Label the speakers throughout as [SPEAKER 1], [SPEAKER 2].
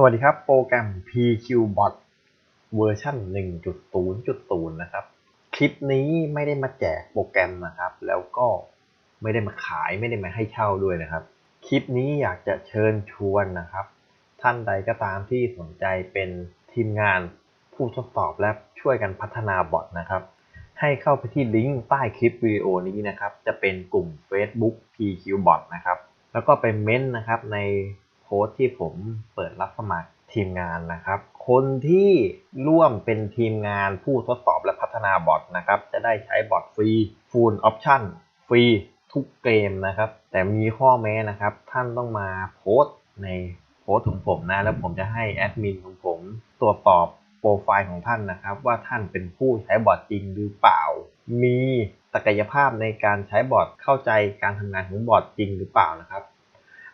[SPEAKER 1] สวัสดีครับ โปรแกรม PQBot เวอร์ชัน1.0.0 นะครับ คลิปนี้ไม่ได้มาแจกโปรแกรมนะครับ แล้วก็ไม่ได้มาขายไม่ได้มาให้เช่าด้วยนะครับ คลิปนี้อยากจะเชิญชวนนะครับ ท่านใดก็ตามที่สนใจเป็นทีมงานผู้ทดสอบและช่วยกันพัฒนาบอทนะครับ ให้เข้าไปที่ลิงก์ใต้คลิปวิดีโอนี้นะครับ จะเป็นกลุ่ม Facebook PQBot นะครับ แล้วก็ไปเม้นต์นะครับใน โพสต์ที่ผมเปิดรับสมัครทีมงานนะครับ คนที่ร่วมเป็นทีมงานผู้ทดสอบและพัฒนาบอทนะครับ จะได้ใช้บอทฟรี Full Option ฟรีทุกเกมนะครับ แต่มีข้อแม้นะครับ ท่านต้องมาโพสต์ในโพสต์ของผมนะ แล้วผมจะให้แอดมินของผมตรวจสอบโปรไฟล์ของท่านนะครับ ว่าท่านเป็นผู้ใช้บอทจริงหรือเปล่า มีศักยภาพในการใช้บอทเข้าใจการทำงานของบอทจริงหรือเปล่านะครับ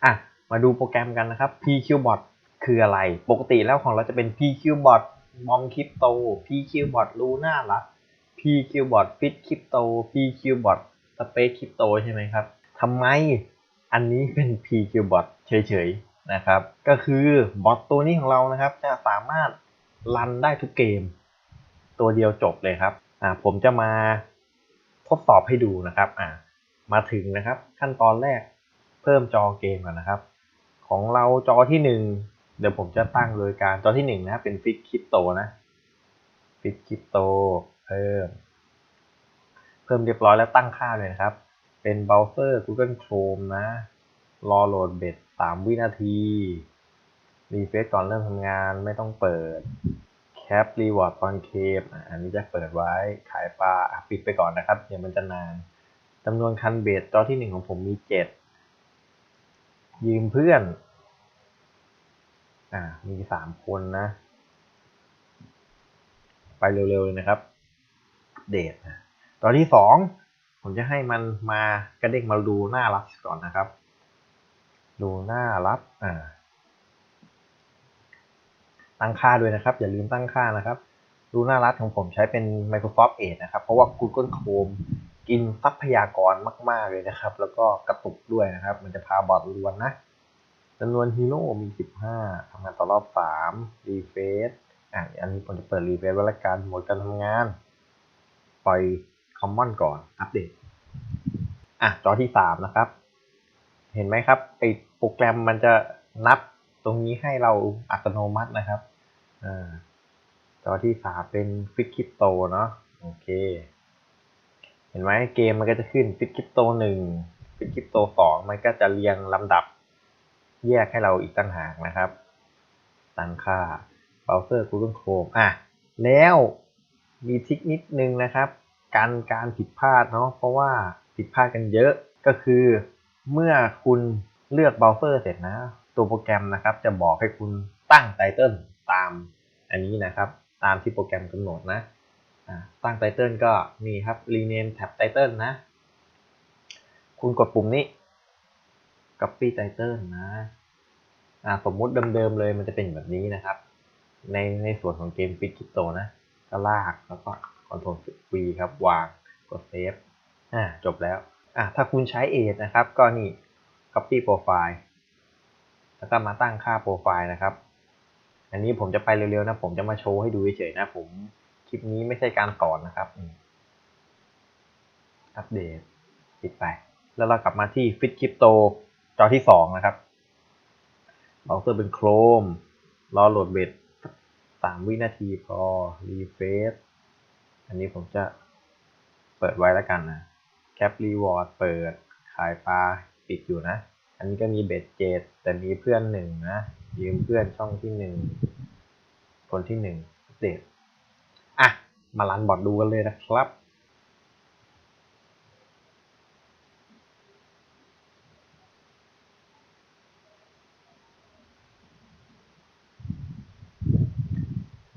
[SPEAKER 1] อะ มาดูโปรแกรมกันนะครับ PQBot คืออะไร ปกติแล้วของเราจะเป็น PQBot มอมคริปโต PQBot Luna ละ PQBot Fit Crypto PQBot Space Crypto ใช่ไหมครับทำไมอันนี้เป็น PQBot เฉยๆนะครับ ก็คือบอทตัวนี้ของเรานะครับ จะสามารถรันได้ทุกเกม ตัวเดียวจบเลยครับอ่าผมจะมาทดสอบให้ดูนะครับอ่ามาถึงนะครับ ขั้นตอนแรกเพิ่มจอเกมก่อนนะครับ ของเราจอที่หนึ่งเดี๋ยวผมจะตั้งโดยการจอที่หนึ่งนะเป็นฟิตคริปโตนะฟิตคริปโตเพิ่มเพิ่มเรียบร้อยแล้วตั้งค่าเลยนะครับ เป็นเบราว์เซอร์ Google Chrome นะ รอโหลดเบ็ด3 วินาทีรีเฟซก่อนเริ่มทำงานไม่ต้องเปิดแคปรีวอร์ดตอนเคปอันนี้จะเปิดไว้ขายปลาปิดไปก่อนนะครับเดี๋ยวมันจะนานจำนวนคันเบ็ดจอที่หนึ่งของผมมีเจ็ด ยืมเพื่อน อ่า มีสามคนนะ ไปเร็วๆเลยนะครับ เดทนะตอนที่สองผมจะให้มันมากระเด้งมาดูหน้ารับก่อนนะครับ ดูหน้ารับ อ่า ตั้งค่าด้วยนะครับ อย่าลืมตั้งค่านะครับ ดูหน้ารัดของผมใช้เป็น Microsoft Edge นะครับ เพราะว่า Google Chrome กินทรัพยากรมาก ๆ เลยนะครับ แล้วก็กระตุกด้วยนะครับ มันจะพาบอทล้วนนะจำนวนฮีโร่มี 15ทำงานต่อรอบ 3 รีเฟซอะอันนี้ผมจะเปิดรีเฟซไว้ละกันหมดการทำงาน ปล่อยคอมมอนก่อน อัปเดต อะ จอที่ 3 นะครับ เห็นไหมครับไอโปรแกรมมันจะนับตรงนี้ให้เราอัตโนมัตินะครับอ่าจอที่ 3 เป็นฟิกคริปโตเนาะโอเค ห็นไหมเกมมันก็จะขึ้นฟิกคริปโต1ฟิกคริปโต2มันก็จะเรียงลำดับแยกให้เราอีกตั้งหากนะครับ ตั้งค่าเบราว์เซอร์ Google Chrome อะ แล้วมีทิกนิดนึงนะครับ การการผิดพลาดเนาะเพราะว่าผิดพลาดกันเยอะก็คือ เมื่อคุณเลือกเบราว์เซอร์เสร็จนะ ตัวโปรแกรมนะครับ จะบอกให้คุณตั้งไตเติลตามอันนี้นะครับ ตามที่โปรแกรมกำหนดนะ ตั้งไตเติลก็นี่ครับ rename tab title นะ คุณกดปุ่มนี้ copy title นะสมมุติเดิมๆเลยมันจะเป็นแบบนี้นะครับ ในในส่วนของเกม Fit Crypto นะ ก็ลากแล้วก็ Ctrl V ครับ วางกด Save อ่าจบแล้วอ่าถ้าคุณใช้ Edge นะครับ ก็นี่ copy profile แล้วก็มาตั้งค่าโปรไฟล์นะครับ อันนี้ผมจะไปเร็วๆนะ ผมจะมาโชว์ให้ดูเฉยๆนะ ผม คลิปนี้ไม่ใช่การสอนนะครับ อัปเดตปิดไป แล้วเรากลับมาที่ Fit Crypto จอที่ 2 นะครับเบราว์เซอร์เป็น Chrome รอโหลดเบ็ดสามวินาทีพอ รีเฟซอันนี้ผมจะเปิดไว้แล้วกันนะแคปรีวอร์ดเปิด ขายปลาปิดอยู่นะ อันนี้ก็มีเบ็ดเจ็ดแต่มีเพื่อนหนึ่งนะ ยืมเพื่อนช่องที่หนึ่งคนที่หนึ่งเดตอะ มาลันบอร์ดดูกันเลยนะครับ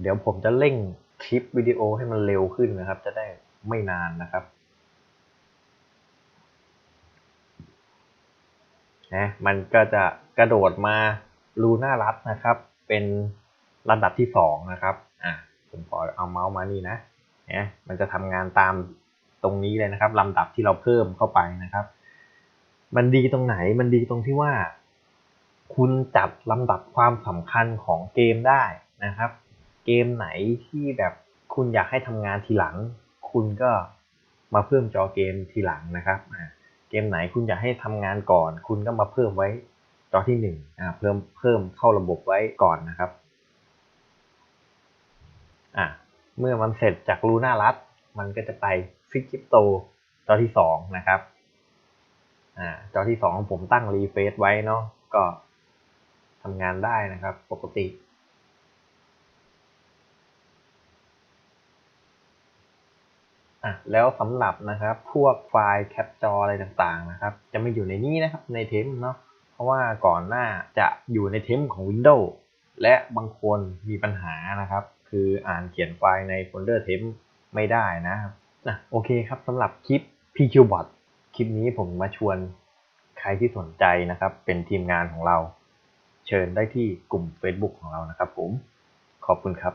[SPEAKER 1] เดี๋ยวผมจะเร่งคลิปวิดีโอให้มันเร็วขึ้นนะครับ จะได้ไม่นานนะครับนะมันก็จะกระโดดมารูน้ารัดนะครับ เป็นลำดับที่สองนะครับ ผมขอเอาเมาส์มานี่นะนะมันจะทำงานตามตรงนี้เลยนะครับลำดับที่เราเพิ่มเข้าไปนะครับ มันดีตรงไหนมันดีตรงที่ว่า คุณจัดลำดับความสำคัญของเกมได้นะครับ เกมไหนที่แบบคุณอยากให้ทำงานทีหลัง คุณก็มาเพิ่มจอเกมทีหลังนะครับเกมไหนคุณอยากให้ทำงานก่อน คุณก็มาเพิ่มไว้จอที่หนึ่งอ่าเพิ่มเพิ่มเข้าระบบไว้ก่อนนะครับ อะเมื่อมันเสร็จจากลูน่ารัดมันก็จะไปฟิกจิปโตจอที่สองนะครับอ่าจอที่สองผมตั้งรีเฟซไว้เนาะก็ทำงานได้นะครับปกติอะแล้วสำหรับนะครับพวกไฟล์แคปจออะไรต่างๆนะครับ จะไม่อยู่ในนี้นะครับในเทมเนาะเพราะว่าก่อนหน้าจะอยู่ในเทมของ Windows และบางคนมีปัญหานะครับ คืออ่านเขียนไฟล์ในโฟลเดอร์เทมไม่ได้นะครับนะโอเคครับสำหรับคลิป PQBot คลิปนี้ผมมาชวนใครที่สนใจนะครับ เป็นทีมงานของเรา เชิญได้ที่กลุ่ม Facebook ของเรานะครับผม ขอบคุณครับ